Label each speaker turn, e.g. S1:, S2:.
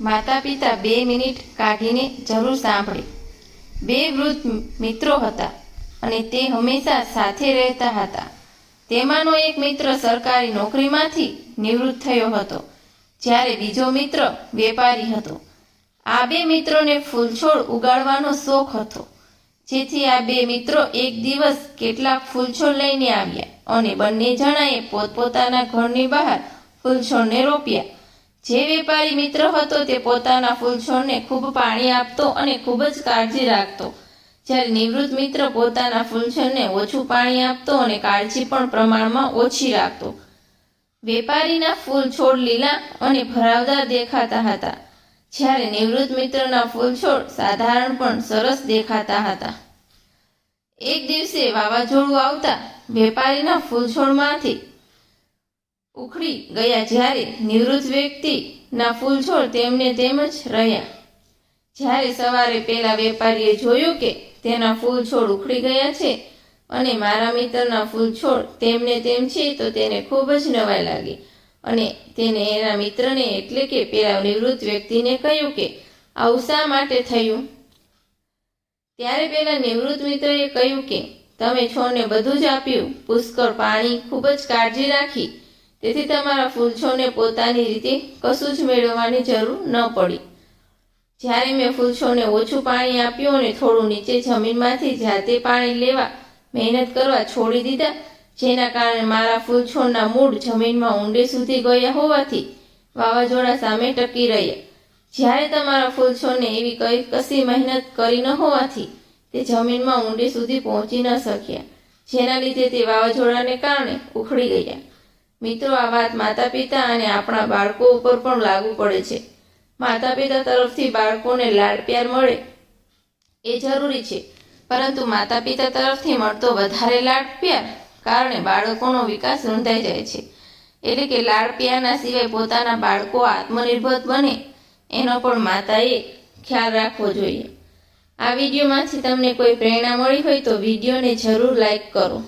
S1: માતા પિતા બે મિનિટ કાઢીને જરૂર સાંભળે. બે વૃદ્ધ મિત્રો હતા અને તે હંમેશા સાથે રહેતા હતા. તેમાંનો એક મિત્ર સરકારી નોકરીમાંથી નિવૃત્ત થયો હતો, જ્યારે બીજો મિત્ર વેપારી હતો. આ બે મિત્રોને ફૂલછોડ ઉગાડવાનો શોખ હતો, જેથી આ બે મિત્રો એક દિવસ કેટલાક ફૂલછોડ લઈને આવ્યા અને બંને જણાએ પોતપોતાના ઘરની બહાર ફૂલછોડને રોપ્યા. જે વેપારી મિત્ર હતો તે પોતાના ફૂલછોડને ખૂબ પાણી આપતો અને ખૂબ જ કાળજી રાખતો. જ્યારે નિવૃત્ત મિત્ર પોતાના ફૂલછોડને ઓછું પાણી આપતો અને કાળજી પણ પ્રમાણમાં ઓછી રાખતો. વેપારીના ફૂલ છોડ લીલા અને ભરાવદાર દેખાતા હતા. જ્યારે નિવૃત્ત મિત્રના ફૂલ છોડ સાધારણ પણ સરસ દેખાતા હતા. એક દિવસે વાવાઝોડું આવતા વેપારીના ફૂલ છોડમાંથી ઉખડી ગયા જ્યારે નિવૃત્ત વ્યક્તિના ફૂલ છોડ તેમને તેમ જ રહ્યા. જ્યારે સવારે પેલા વેપારીએ જોયું કે તેના ફૂલ છોડ ઉખડી ગયા છે અને મારા મિત્રના ફૂલ છોડ તેમને તેમ છે, તો તેને ખૂબ જ નવાઈ લાગી અને તેને એના મિત્રને એટલે કે પેલા નિવૃત્ત વ્યક્તિને કહ્યું કે, આવું શા માટે થયું? ત્યારે પેલા નિવૃત્ત મિત્રએ કહ્યું કે, તમે છોડને બધું જ આપ્યું. પુષ્કળ પાણી, ખૂબ જ કાળજી રાખી. તેથી તમારા ફૂલ છોડને પોતાની રીતે કશું જ મેળવવાની જરૂર ન પડી. જ્યારે મેં ફૂલછોને ઓછું પાણી આપ્યું અને થોડું નીચે જમીનમાંથી જાતે પાણી લેવા મહેનત કરવા છોડી દીધા, જેના કારણે મારા ફૂલછોડના મૂળ જમીનમાં ઊંડે સુધી ગયા હોવાથી વાવાઝોડા સામે ટકી રહ્યા. જ્યારે તમારા ફૂલછોડને એવી કઈ કશી મહેનત કરી ન હોવાથી તે જમીનમાં ઊંડે સુધી પહોંચી ન શક્યા, જેના લીધે તે વાવાઝોડાને કારણે ઉખડી ગયા. મિત્રો, આ વાત માતા પિતા અને આપણા બાળકો ઉપર પણ લાગુ પડે છે. માતા પિતા તરફથી બાળકોને લાડ પ્યાર મળે એ જરૂરી છે. પરંતુ માતા પિતા તરફથી મળતો વધારે લાડ પ્યાર કારણે બાળકોનો વિકાસ રૂંધાઈ જાય છે. એટલે કે લાડ પ્યારના સિવાય પોતાના બાળકો આત્મનિર્ભર બને, એનો પણ માતાએ ખ્યાલ રાખવો જોઈએ. આ વિડીયોમાંથી તમને કોઈ પ્રેરણા મળી હોય તો વિડીયોને જરૂર લાઈક કરો.